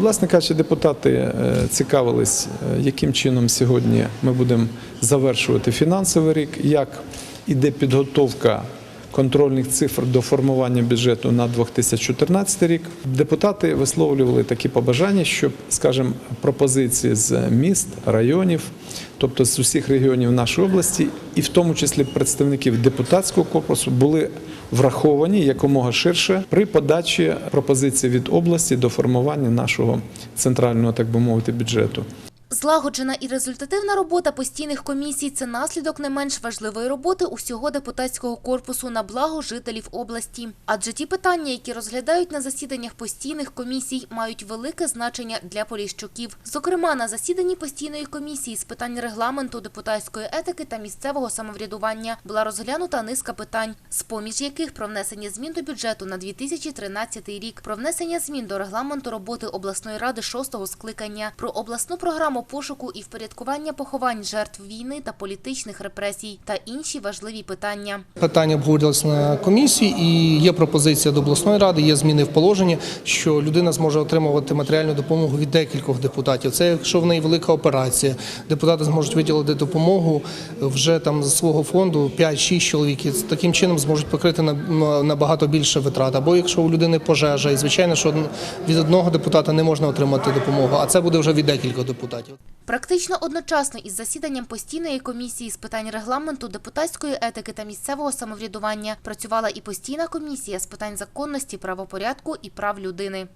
Власне кажучи, депутати е, цікавились, е, яким чином сьогодні ми будемо завершувати фінансовий рік, як іде підготовка контрольних цифр до формування бюджету на 2014 рік. Депутати висловлювали такі побажання, щоб, скажімо, пропозиції з міст, районів, тобто з усіх регіонів нашої області, і в тому числі представників депутатського корпусу, були враховані якомога ширше при подачі пропозицій від області до формування нашого центрального, так би мовити, бюджету. Злагоджена і результативна робота постійних комісій – це наслідок не менш важливої роботи усього депутатського корпусу на благо жителів області. Адже ті питання, які розглядають на засіданнях постійних комісій, мають велике значення для поліщуків. Зокрема, на засіданні постійної комісії з питань регламенту, депутатської етики та місцевого самоврядування була розглянута низка питань, з-поміж яких про внесення змін до бюджету на 2013 рік, про внесення змін до регламенту роботи обласної ради шостого скликання, про обласну програму пошуку і впорядкування поховань жертв війни та політичних репресій та інші важливі питання. Питання обговорювалися на комісії, і є пропозиція до обласної ради, є зміни в положенні, що людина зможе отримувати матеріальну допомогу від декількох депутатів. Це якщо в неї велика операція, депутати зможуть виділити допомогу вже там з свого фонду 5-6 чоловік. І таким чином зможуть покрити на- набагато більше витрат. Або якщо у людини пожежа, і звичайно, що від одного депутата не можна отримати допомогу, а це буде вже від декількох депутатів. Практично одночасно із засіданням постійної комісії з питань регламенту, депутатської етики та місцевого самоврядування працювала і постійна комісія з питань законності, правопорядку і прав людини.